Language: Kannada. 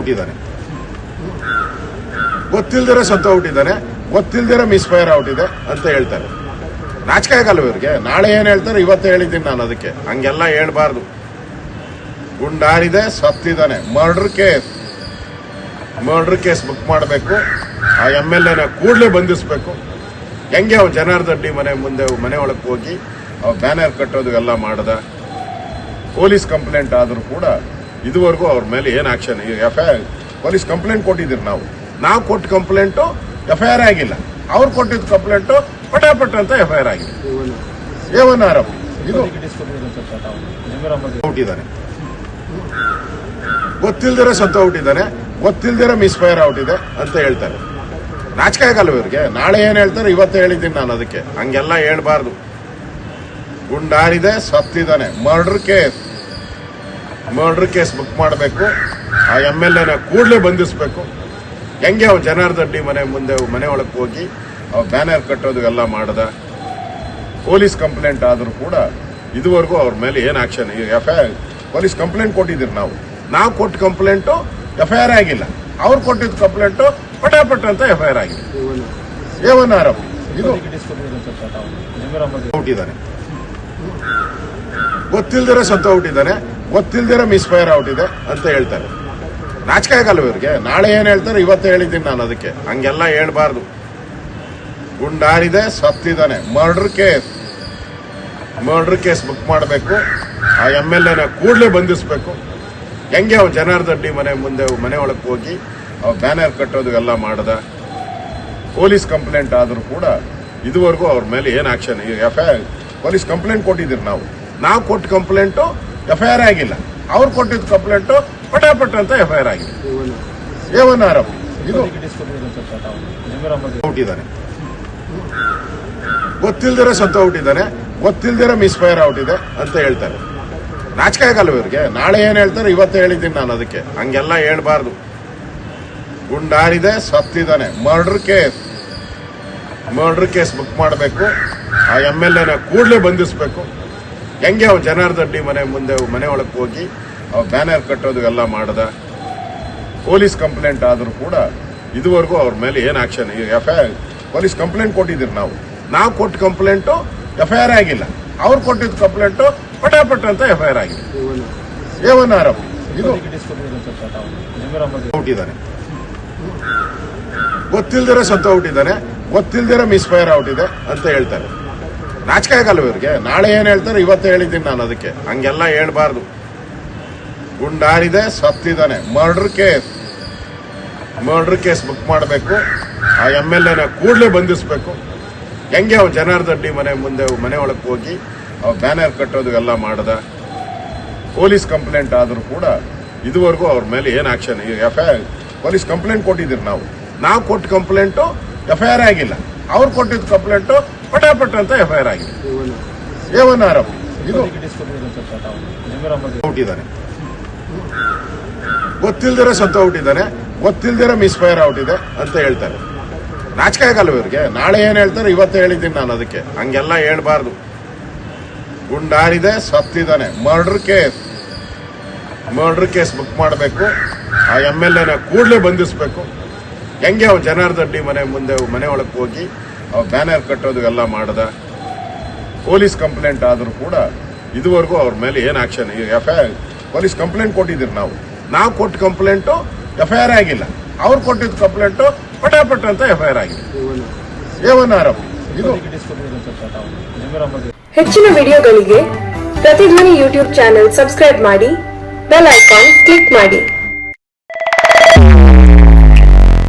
ಹುಟ್ಟಿದ್ದಾನೆ ಗೊತ್ತಿಲ್ದಿರ ಸತ್ತ ಹುಟ್ಟಿದ್ದಾನೆ ಗೊತ್ತಿಲ್ದಿರ ಮಿಸ್ಫೈರ್ ಔಟಿದೆ ಅಂತ ಹೇಳ್ತಾರೆ. ನಾಚಿಕೆ ಆಗಲ್ಲ ಇವ್ರಿಗೆ. ನಾಳೆ ಏನು ಹೇಳ್ತಾರೆ? ಇವತ್ತು ಹೇಳಿದ್ದೀನಿ ನಾನು ಅದಕ್ಕೆ. ಹಂಗೆಲ್ಲ ಹೇಳ್ಬಾರ್ದು. ಗುಂಡಾರಿದೆ, ಸತ್ತಿದ್ದಾನೆ. Murder case murder case book ಮಾಡಬೇಕು. ಆ ಎಂ ಎಲ್ ಎನ ಕೂಡಲೇ ಬಂಧಿಸಬೇಕು. ಹೆಂಗೆ ಅವ್ ಜನಾರ್ದಡ್ಡಿ ಮನೆ ಮುಂದೆ, ಮನೆ ಒಳಗೆ ಹೋಗಿ ಅವ್ರು ಬ್ಯಾನರ್ ಕಟ್ಟೋದು ಎಲ್ಲ ಮಾಡ್ದ? ಪೊಲೀಸ್ ಕಂಪ್ಲೇಂಟ್ ಆದರೂ ಕೂಡ ಇದುವರೆಗೂ ಅವ್ರ ಮೇಲೆ ಏನು action F I R police complaint ಕೊಟ್ಟಿದ್ದೀರಿ ನಾವು. ನಾವು ಕೊಟ್ಟ ಕಂಪ್ಲೇಂಟು ಎಫ್ ಐ ಆರ್ ಆಗಿಲ್ಲ. ಅವ್ರು ಕೊಟ್ಟಿದ್ದ ಕಂಪ್ಲೇಂಟು ಪಟಾಪಟ್ ಅಂತ ಎಫ್ ಐ ಆರ್ ಆಗಿದೆ. ಏವನ್ ಆರೋಪ ಇದು ಹುಟ್ಟಿದ್ದಾನೆ ಗೊತ್ತಿಲ್ದಿರೋ ಸತ್ತ ಹುಟ್ಟಿದ್ದಾನೆ ಗೊತ್ತಿಲ್ದಿರೋ ಮಿಸ್ಫೈರ್ ಔಟಿದೆ ಅಂತ ಹೇಳ್ತಾರೆ. ನಾಚಿಕೆ ಆಗಲ್ಲ ಇವ್ರಿಗೆ? ನಾಳೆ ಏನು ಹೇಳ್ತಾರೆ? ಇವತ್ತು ಹೇಳಿದ್ದೀನಿ ನಾನು ಅದಕ್ಕೆ. ಹಂಗೆಲ್ಲ ಹೇಳ್ಬಾರ್ದು. ಗುಂಡಾರಿದೆ, ಸತ್ತಿದ್ದಾನೆ. Murder case murder case book ಮಾಡಬೇಕು. ಆ ಎಂ ಎಲ್ ಎನ ಕೂಡಲೇ ಬಂಧಿಸಬೇಕು. ಹೆಂಗೆ ಅವ್ನು ಜನಾರ್ದಡ್ಡಿ ಮನೆ ಮುಂದೆ, ಮನೆ ಒಳಗೆ ಹೋಗಿ ಅವ್ರು ಬ್ಯಾನರ್ ಕಟ್ಟೋದು ಎಲ್ಲ ಮಾಡ್ದ. ಪೊಲೀಸ್ ಕಂಪ್ಲೇಂಟ್ ಆದರೂ ಕೂಡ ಇದುವರೆಗೂ ಅವ್ರ ಮೇಲೆ ಏನು action F I R police complaint ಕೊಟ್ಟಿದ್ದೀರಿ ನಾವು. ನಾವು ಕೊಟ್ಟ ಕಂಪ್ಲೇಂಟು ಎಫ್ ಐ ಆರ್ ಆಗಿಲ್ಲ. ಅವ್ರು ಕೊಟ್ಟಿದ್ದ ಕಂಪ್ಲೇಂಟು ಪಟಾಪಟ್ ಅಂತ ಎಫ್ ಐ ಆರ್ ಆಗಿದೆ. ಏವನ್ ಆರೋಪ ಇದು ಹುಟ್ಟಿದ್ದಾನೆ ಗೊತ್ತಿಲ್ದಿರ ಸತ್ತ ಹುಟ್ಟಿದ್ದಾನೆ ಗೊತ್ತಿಲ್ದಿರ ಮಿಸ್ಫೈರ್ ಇದೆ ಅಂತ ಹೇಳ್ತಾರೆ. ನಾಚಿಕೆ ಆಗಲ್ಲ ಇವ್ರಿಗೆ. ನಾಳೆ ಏನು ಹೇಳ್ತಾರೆ? ಇವತ್ತು ಹೇಳಿದ್ದೀನಿ ನಾನು ಅದಕ್ಕೆ. ಹಂಗೆಲ್ಲ ಹೇಳ್ಬಾರ್ದು. ಗುಂಡಾರಿದೆ, ಸತ್ತಿದ್ದಾನೆ. Murder case murder case book ಮಾಡಬೇಕು. ಆ ಎಂ ಎಲ್ ಎನ ಕೂಡಲೇ ಬಂಧಿಸಬೇಕು. ಹೆಂಗೆ ಅವ್ ಜನಾರ್ದಡ್ಡಿ ಮನೆ ಮುಂದೆ, ಮನೆ ಒಳಗೆ ಹೋಗಿ ಅವ್ರು ಬ್ಯಾನರ್ ಕಟ್ಟೋದು ಎಲ್ಲ ಮಾಡ್ದ. ಪೊಲೀಸ್ ಕಂಪ್ಲೇಂಟ್ ಆದರೂ ಕೂಡ ಇದುವರೆಗೂ ಅವ್ರ ಮೇಲೆ ಏನು action? F I R police complaint ಕೊಟ್ಟಿದ್ದೀರಿ ನಾವು. ನಾವು ಕೊಟ್ಟ ಕಂಪ್ಲೇಂಟು ಎಫ್ ಐ ಆರ್ ಆಗಿಲ್ಲ. ಅವ್ರು ಕೊಟ್ಟಿದ್ದ ಕಂಪ್ಲೇಂಟು ಪಟಾಪಟ್ ಅಂತ ಎಫ್ ಐ ಆರ್ ಆಗಿದೆ. ಏವನ್ ಆರೋಪ ಇದು ಹುಟ್ಟಿದ್ದಾನೆ ಗೊತ್ತಿಲ್ದಿರ ಸತ್ತ ಹುಟ್ಟಿದ್ದಾನೆ ಗೊತ್ತಿಲ್ದಿರೋ ಮಿಸ್ಫೈರ್ ಇದೆ ಅಂತ ಹೇಳ್ತಾರೆ. ನಾಚಿಕೆ ಆಗಲ್ಲ ಇವ್ರಿಗೆ. ನಾಳೆ ಏನು ಹೇಳ್ತಾರೆ? ಇವತ್ತು ಹೇಳಿದ್ದೀನಿ ನಾನು ಅದಕ್ಕೆ. ಹಂಗೆಲ್ಲ ಹೇಳ್ಬಾರ್ದು. ಗುಂಡಾರಿದೆ, ಸತ್ತಿದ್ದಾನೆ. Murder case murder case book ಮಾಡಬೇಕು. ಆ ಎಂ ಎಲ್ ಎನ ಕೂಡಲೇ ಬಂಧಿಸ್ಬೇಕು. ಹೆಂಗೆ ಅವ್ನು ಜನಾರ್ದಡ್ಡಿ ಮನೆ ಮುಂದೆ ಮನೆ ಒಳಗೆ ಹೋಗಿ ಅವ್ ಬ್ಯಾನರ್ ಕಟ್ಟೋದು ಎಲ್ಲ ಮಾಡದ, ಪೊಲೀಸ್ ಕಂಪ್ಲೇಂಟ್ ಆದರೂ ಕೂಡ ಇದುವರೆಗೂ ಅವ್ರ ಮೇಲೆ ಏನು action F I R police complaint ಕೊಟ್ಟಿದ್ದೀರಿ ನಾವು. ನಾವು ಕೊಟ್ಟ ಕಂಪ್ಲೇಂಟು ಎಫ್ ಐ ಆರ್ ಆಗಿಲ್ಲ. ಅವ್ರು ಕೊಟ್ಟಿದ್ದ ಕಂಪ್ಲೇಂಟು ಪಟಾಪಟ್ ಅಂತ ಎಫ್ ಐ ಆರ್ ಆಗಿದೆ. ಏವನ್ ಆರೋಪ ಇದು ಹುಟ್ಟಿದ್ದಾನೆ ಗೊತ್ತಿಲ್ದಿರ ಸತ್ತ ಹುಟ್ಟಿದ್ದಾನೆ ಗೊತ್ತಿಲ್ದಿರ ಮಿಸ್ಫೈರ್ ಇದೆ ಅಂತ ಹೇಳ್ತಾರೆ. ನಾಚಿಕೆ ಆಗಲ್ಲ ಇವ್ರಿಗೆ? ನಾಳೆ ಏನು ಹೇಳ್ತಾರೆ? ಇವತ್ತು ಹೇಳಿದ್ದೀನಿ ನಾನು ಅದಕ್ಕೆ. ಹಂಗೆಲ್ಲ ಹೇಳ್ಬಾರ್ದು. ಗುಂಡಾರಿದೆ, ಸತ್ತಿದ್ದಾನೆ. Murder case murder case book ಮಾಡಬೇಕು. ಆ ಎಂ ಎಲ್ ಎನ ಕೂಡಲೇ ಬಂಧಿಸಬೇಕು. ಹೆಂಗೆ ಅವ್ ಜನಾರ್ದಡ್ಡಿ ಮನೆ ಮುಂದೆ, ಮನೆ ಒಳಗೆ ಹೋಗಿ ಅವ್ ಬ್ಯಾನರ್ ಕಟ್ಟೋದು ಎಲ್ಲ ಮಾಡ್ದ. ಪೊಲೀಸ್ ಕಂಪ್ಲೇಂಟ್ ಆದರೂ ಕೂಡ ಇದುವರೆಗೂ ಅವ್ರ ಮೇಲೆ ಏನು action? F I R police complaint ಕೊಟ್ಟಿದ್ದೀರಿ ನಾವು. ನಾವು ಕೊಟ್ಟ ಕಂಪ್ಲೇಂಟು ಎಫ್ ಐ ಆರ್ ಆಗಿಲ್ಲ. ಅವ್ರು ಕೊಟ್ಟಿದ್ದ ಕಂಪ್ಲೇಂಟು ಪಟಾಪಟ್ ಅಂತ ಎಫ್ ಐ ಆರ್ ಆಗಿದೆ. ಔಟಿದ್ದಾನೆ ಗೊತ್ತಿಲ್ದಿರೋ ಇದು ಹುಟ್ಟಿದ್ದಾನೆ ಗೊತ್ತಿಲ್ದಿರೋ ಸತ್ತ ಮಿಸ್ ಫೈರ್ ಔಟ್ ಇದೆ ಅಂತ ಹೇಳ್ತಾರೆ. ನಾಚಿಕೆ ಆಗಲ್ಲ ಇವ್ರಿಗೆ? ನಾಳೆ ಏನ್ ಹೇಳ್ತಾರೆ? ಇವತ್ತು ಹೇಳಿದ್ದೀನಿ ನಾನು ಅದಕ್ಕೆ. ಹಂಗೆಲ್ಲ ಹೇಳ್ಬಾರ್ದು. ಗುಂಡಾರಿದೆ, ಸತ್ತಿದ್ದಾನೆ. Murder case murder case book ಮಾಡಬೇಕು. ಆ ಎಂ ಎಲ್ ಎನ ಕೂಡಲೇ ಬಂಧಿಸ್ಬೇಕು. ಹೆಂಗೆ ಅವ್ನು ಜನಾರ್ದಡ್ಡಿ ಮನೆ ಮುಂದೆ, ಮನೆ ಒಳಗೆ ಹೋಗಿ ಅವ್ರು ಬ್ಯಾನರ್ ಕಟ್ಟೋದು ಎಲ್ಲ ಮಾಡದ. ಪೊಲೀಸ್ ಕಂಪ್ಲೇಂಟ್ ಆದರೂ ಕೂಡ ಇದುವರೆಗೂ ಅವ್ರ ಮೇಲೆ ಏನು action F I R, police complaint ಕೊಟ್ಟಿದ್ದೀರಿ ನಾವು. ನಾವು ಕೊಟ್ಟ ಕಂಪ್ಲೇಂಟು ಎಫ್ ಐ ಆರ್ ಆಗಿಲ್ಲ. ಅವ್ರು ಕೊಟ್ಟಿದ್ದ ಕಂಪ್ಲೇಂಟು ಪಟಾಪಟ್ ಅಂತ ಎಫ್ ಐ ಆರ್ ಆಗಿದೆ. ಏವನ್ ಆರೋಪ ಇದು ಹೆಚ್ಚಿನ ವಿಡಿಯೋಗಳಿಗೆ ಪ್ರತಿಧ್ವನಿ ಯೂಟ್ಯೂಬ್ ಚಾನೆಲ್ ಸಬ್ಸ್ಕ್ರೈಬ್ ಮಾಡಿ, ಬೆಲ್ ಐಕಾನ್ ಕ್ಲಿಕ್ ಮಾಡಿ.